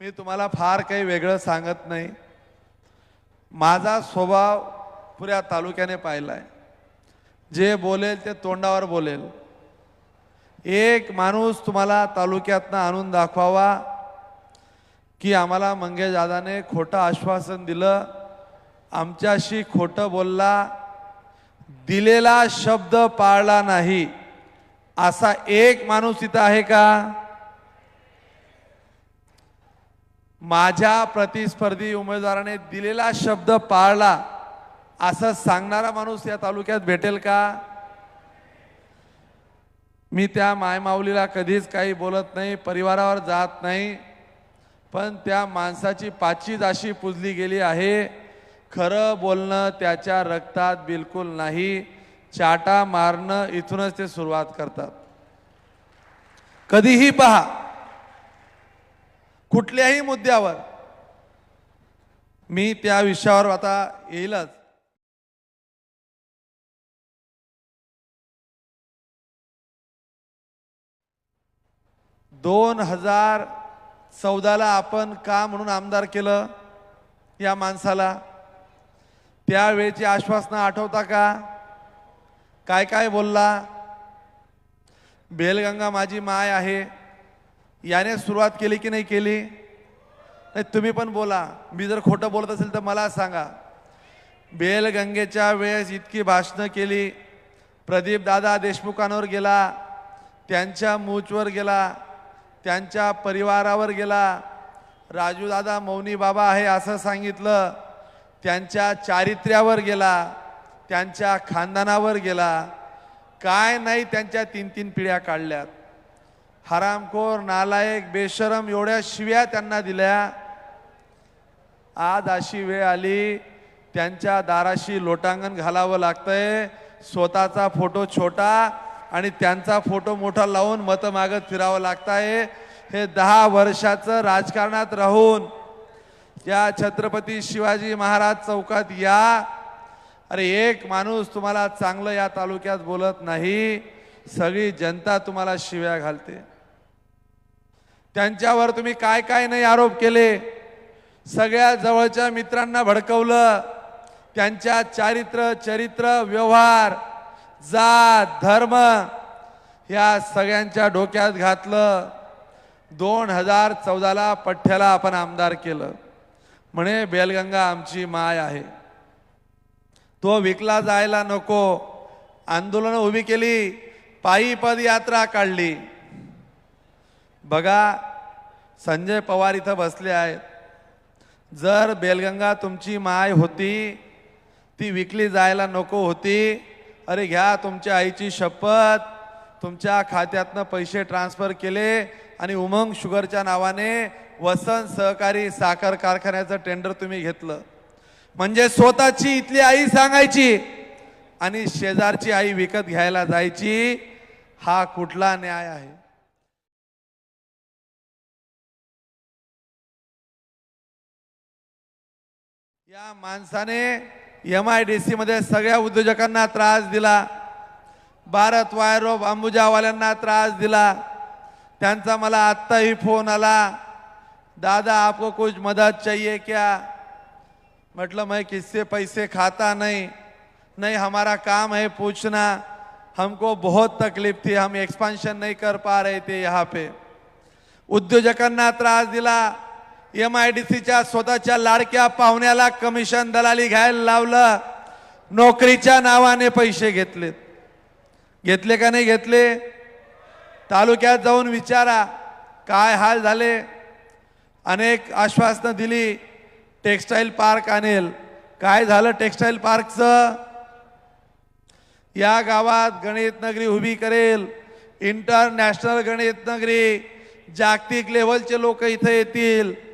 मी तुम्हाला फार काही वेगळं सांगत नाही. माझा स्वभाव पुऱ्या तालुक्याने पाहिला आहे जे बोलेल ते तोंडावर बोलेल. एक माणूस तुम्हाला तालुक्यातनं आणून दाखवावा की आम्हाला मंगेश दादाने खोटं आश्वासन दिलं आमच्याशी खोटं बोलला दिलेला शब्द पाळला नाही. असा एक माणूस इथं आहे का? माझ्या प्रतिस्पर्धी उमेदवाराने दिलेला शब्द पाळला असं सांगणारा माणूस या तालुक्यात भेटेल का? मी त्या मायमाऊलीला कधीच काही बोलत नाही परिवारावर जात नाही पण त्या माणसाची पाचीच अशी पुजली गेली आहे. खरं बोलणं त्याच्या रक्तात बिलकुल नाही चाटा मारणं इथूनच ते सुरुवात करतात. कधीही पहा कुठल्याही मुद्द्यावर. मी त्या विषयावर आता येईलच. दोन हजार चौदाला आपण का म्हणून आमदार केलं या माणसाला? त्यावेळेची आश्वासनं आठवता का? काय काय बोलला? बेलगंगा माझी माय आहे. याने सुरुवात केली की नाही केली? नाही तुम्ही पण बोला. मी जर खोटं बोलत असेल तर मला सांगा. बेलगंगेच्या वेळेस इतकी भाषणं केली. प्रदीप दादा देशमुखांवर गेला. त्यांच्या मूचवर गेला. त्यांच्या परिवारावर गेला. राजूदादा मौनी बाबा आहे असं सांगितलं. त्यांच्या चारित्र्यावर गेला. त्यांच्या खानदानावर गेला. काय नाही त्यांच्या तीन तीन पिढ्या काढल्यात. हरामखोर नालायक बेशरम एवढ्या शिव्या त्यांना दिल्या. आज अशी वेळ आली त्यांच्या दाराशी लोटांगण घालावं लागतंय. स्वतःचा फोटो छोटा आणि त्यांचा फोटो मोठा लावून मतं मागत फिरावं आहे हे दहा वर्षाचं राजकारणात राहून या छत्रपती शिवाजी महाराज चौकात या. अरे एक माणूस तुम्हाला चांगलं या तालुक्यात बोलत नाही. सगळी जनता तुम्हाला शिव्या घालते. त्यांच्यावर तुम्ही काय काय नाही आरोप केले. सगळ्या जवळच्या मित्रांना भडकवलं. त्यांच्या चारित्र चरित्र व्यवहार जात धर्म या सगळ्यांच्या डोक्यात घातलं. दोन हजार चौदाला पठ्ठ्याला आपण आमदार केलं. म्हणे बेलगंगा आमची माय आहे. तो विकला जायला नको. आंदोलनं उभी केली. पायी पदयात्रा काढली. बघा संजय पवार इथं बसले आहेत. जर बेलगंगा तुमची माय होती ती विकली जायला नको होती अरे घ्या तुमच्या आईची शपथ तुमच्या खात्यातनं पैसे ट्रान्सफर केले आणि उमंग शुगरच्या नावाने वसंत सहकारी साखर कारखान्याचं टेंडर तुम्ही घेतलं. म्हणजे स्वतःची इथली आई सांगायची आणि शेजारची आई विकत घ्यायला जायची हा कुठला न्याय आहे? या माणसाने एम आय डी सी मध्ये सगळ्या उद्योजकांना त्रास दिला. भारत वायर ऑफ अंबुजावाल्यांना त्रास दिला. त्यांचा मला आत्ताही फोन आला. दादा आपको कुछ मदद चाहिए क्या? मतलब मैं किससे पैसे खाता नहीं. नहीं हमारा काम है पूछना. हमको बहुत तकलीफ थी हम एक्सपांशन नहीं कर पा रहे थे यहाँ पे. उद्योजकांना त्रास दिला. एम आय डी सीच्या स्वतःच्या लाडक्या पाहुण्याला कमिशन दलाली घ्यायला लावलं. नोकरीच्या नावाने पैसे घेतलेत. घेतले का नाही घेतले? तालुक्यात जाऊन विचारा काय हाल झाले? अनेक आश्वासनं दिली टेक्स्टाईल पार्क आणेल. काय झालं टेक्स्टाईल पार्कचं या गावात गणित नगरी उभी करेल. इंटरनॅशनल गणित नगरी. जागतिक लेवलचे लोक इथे येतील.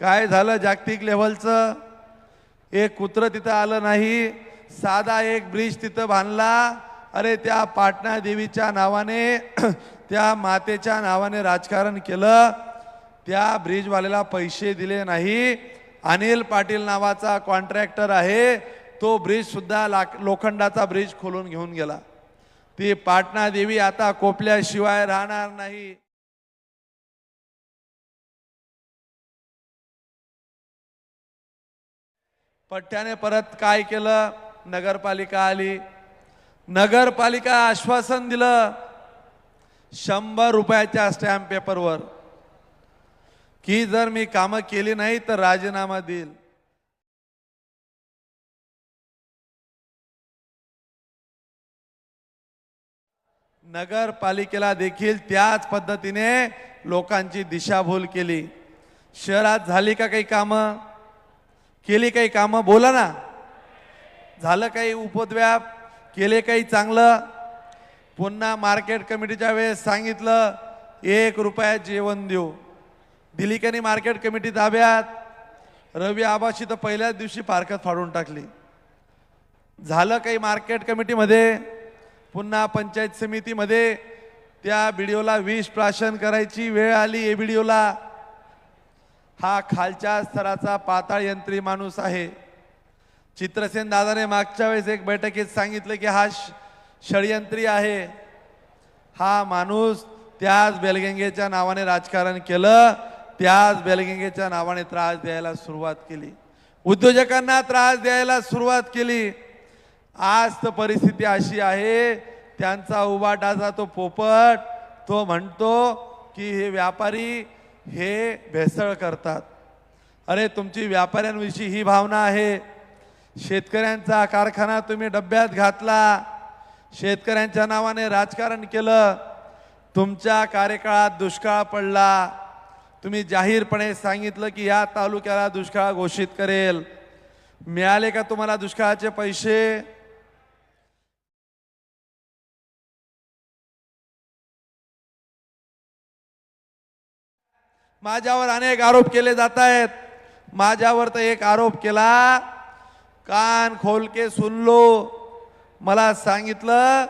काय झालं जागतिक लेवलचं एक कुत्र तिथं आलं नाही. साधा एक ब्रिज तिथं बांधला. अरे त्या पाटणा देवीच्या नावाने त्या मातेच्या नावाने राजकारण केलं. त्या ब्रिजवाल्याला पैसे दिले नाही. अनिल पाटील नावाचा कॉन्ट्रॅक्टर आहे. तो ब्रिजसुद्धा लाक लोखंडाचा ब्रिज खोलून घेऊन गेला. ती पाटणा देवी आता कोपल्याशिवाय राहणार नाही. पठ्ठ्याने परत काय केलं? नगरपालिका आली. नगरपालिका आश्वासन दिलं. शंभर रुपयाच्या स्टॅम्प पेपरवर की जर मी कामं केली नाही तर राजीनामा देईल. नगरपालिकेला देखील त्याच पद्धतीने लोकांची दिशाभूल केली. शहरात झाली का काही कामं? केली काही कामं? बोला ना. झालं काही उपद्व्याप? केले काही चांगलं? पुन्हा मार्केट कमिटीच्या वेळेस सांगितलं एक रुपयात जेवण देऊ. दिली का नाही मार्केट कमिटी ताब्यात? रवी आबाशी तर पहिल्याच दिवशी पारकत फाडून टाकली. झालं काही मार्केट कमिटीमध्ये? पुन्हा पंचायत समितीमध्ये? त्या बीडीओला विष प्राशन करायची वेळ आली ए बीडीओला हा खालच्या स्तराचा पाताळ यंत्री माणूस आहे. चित्रसेन दादाने मागच्या वेळेस एक बैठकीत सांगितलं की हा षडयंत्री आहे. हा माणूस त्याच बेलगंगेच्या नावाने राजकारण केलं त्याच बेलगंगेच्या नावाने त्रास द्यायला सुरुवात केली. उद्योजकांना त्रास द्यायला सुरुवात केली. आज तर परिस्थिती अशी आहे त्यांचा उबाटाचा तो पोपट तो म्हणतो की हे व्यापारी हे भेसळ करतात. अरे तुमची व्यापाऱ्यांविषयी ही भावना आहे. शेतकऱ्यांचा कारखाना तुम्ही डब्यात घातला. शेतकऱ्यांच्या नावाने राजकारण केलं. तुमच्या कार्यकाळात दुष्काळ पडला. तुम्ही जाहीरपणे सांगितलं की या तालुक्याला दुष्काळ घोषित करेल. मिळाले का तुम्हाला दुष्काळाचे पैसे? माझ्यावर अनेक आरोप केले जात आहेत माझ्यावर तर एक आरोप केला कान खोल के मला सांगितलं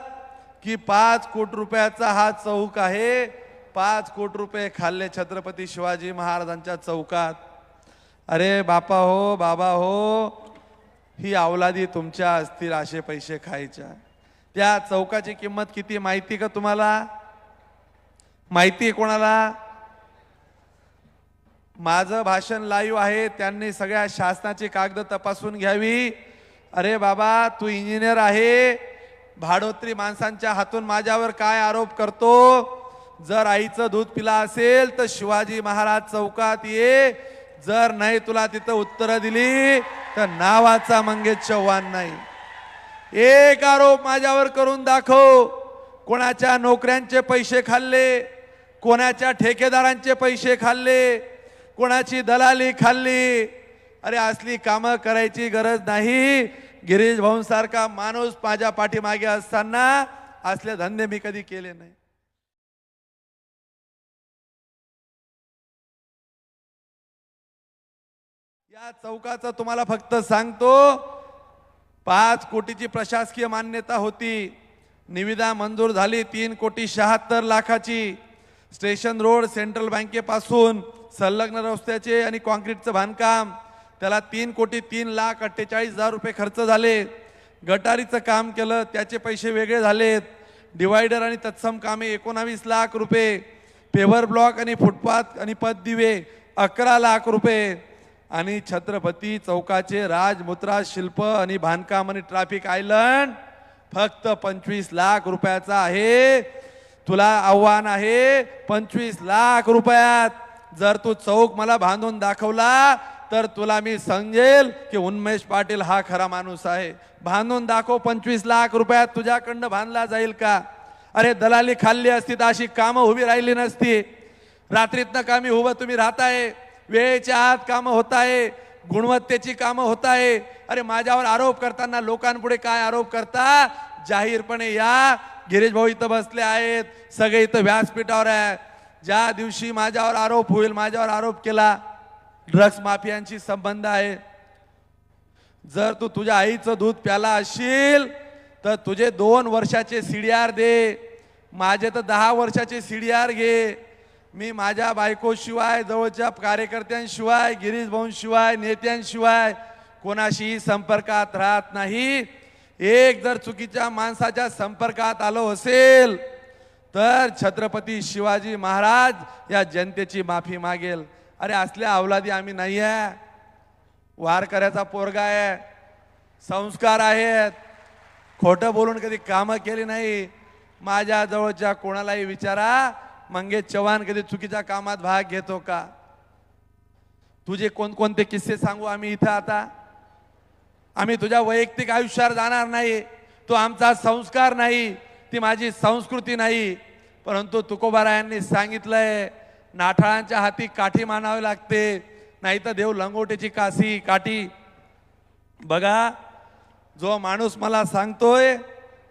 की पाच कोटी रुपयाचा हा चौक आहे. पाच कोटी रुपये खाल्ले छत्रपती शिवाजी महाराजांच्या चौकात. अरे बापा हो बाबा हो ही अवलादी तुमच्या असतील असे पैसे खायच्या. त्या चौकाची किंमत किती माहिती का तुम्हाला? माहिती आहे कोणाला? माझं भाषण लाईव्ह आहे त्यांनी सगळ्या शासनाची कागद तपासून घ्यावी. अरे बाबा तू इंजिनियर आहे. भाडोत्री माणसांच्या हातून माझ्यावर काय आरोप करतो? जर आईचं दूध पिला असेल तर शिवाजी महाराज चौकात ये. जर नाही तुला तिथं उत्तरं दिली तर नावाचा मंगेश चव्हाण नाही. एक आरोप माझ्यावर करून दाखव. कोणाच्या नोकऱ्यांचे पैसे खाल्ले कोणाच्या ठेकेदारांचे पैसे खाल्ले कोणाची दलाली खाल्ली? अरे असली कामं करायची गरज नाही. गिरीश भाऊंसारखा माणूस माझ्या पाठीमागे असताना असले धंदे मी कधी केले नाही. या चौकाचं तुम्हाला फक्त सांगतो पाच कोटीची प्रशासकीय मान्यता होती. निविदा मंजूर झाली तीन कोटी शहात्तर लाखाची. स्टेशन रोड सेंट्रल बँकेपासून संलग्न रस्त्याचे आणि कॉन्क्रीटचं बांधकाम. त्याला तीन कोटी तीन लाख अठ्ठेचाळीस हजार रुपये खर्च झाले. गटारीचं काम केलं त्याचे पैसे वेगळे झालेत. डिवायडर आणि तत्सम कामे एकोणावीस लाख रुपये. पेवर ब्लॉक आणि फुटपाथ आणि पददिवे अकरा लाख रुपये. आणि छत्रपती चौकाचे राजमुद्रा शिल्प आणि बांधकाम आणि ट्रॅफिक आयलंड फक्त पंचवीस लाख रुपयाचा आहे. तुला आव्हान आहे पंचवीस लाख रुपयात. जर तू चौक मला बांधून दाखवला तर तुला मी समजेल की उन्मेश पाटील हा खरा माणूस आहे. बांधून दाखव पंचवीस लाख रुपयात तुझ्याकडनं बांधला जाईल का? अरे दलाली खाल्ली असती तर अशी कामं उभी राहिली नसती. रात्रीतनं कामी उभं तुम्ही राहताय. वेळेच्या आत कामं होत आहे गुणवत्तेची कामं होत आहे अरे माझ्यावर आरोप करताना लोकांपुढे काय आरोप करता? जाहीरपणे या. गिरीश भाऊ इथं बसले आहेत. सगळे इथं व्यासपीठावर आहे. ज्या दिवशी माझ्यावर आरोप होईल माझ्यावर आरोप केला ड्रग्स माफियांशी संबंध आहे. जर तू तुझ्या आईचं दूध प्याला असशील तर तुझे दोन वर्षाचे सीडीआर दे. माझे तर दहा वर्षाचे सीडीआर घे. मी माझ्या बायकोशिवाय जवळच्या कार्यकर्त्यांशिवाय गिरीश भाऊंशिवाय नेत्यांशिवाय कोणाशीही संपर्कात राहत नाही. एक जर चुकीच्या माणसाच्या संपर्कात आलो असेल तर छत्रपती शिवाजी महाराज या जनतेची माफी मागेल. अरे असल्या अवलादी आम्ही नाही आहे वारकऱ्याचा पोरगा आहे. संस्कार आहेत. खोटं बोलून कधी कामं केली नाही. माझ्या जवळच्या कोणालाही विचारा मंगेश चव्हाण कधी चुकीच्या कामात भाग घेतो का? तुझे कोणकोणते किस्से सांगू आम्ही इथं आता? आम्ही तुझ्या वैयक्तिक आयुष्यावर जाणार नाही. तो आमचा संस्कार नाही. ती माझी संस्कृती नाही परंतु तुकोबारायांनी सांगितलंय नाठाळांच्या हाती काठी मानावी लागते नाही तर देव लंगोटीची काशी काठी. बघा जो माणूस मला सांगतोय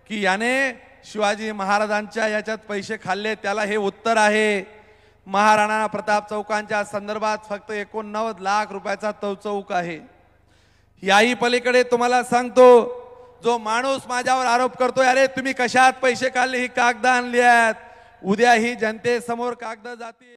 की याने शिवाजी महाराजांच्या याच्यात पैसे खाल्ले त्याला हे उत्तर आहे. महाराणा प्रताप चौकांच्या संदर्भात फक्त एकोणनव्वद लाख रुपयाचा तो चौक आहे. याही पलीकडे तुम्हाला सांगतो जो माणूस माझ्यावर आरोप करतोय अरे तुम्ही कशात पैसे काढले? ही कागद आणली आहेत. उद्या ही जनतेसमोर कागद जातील.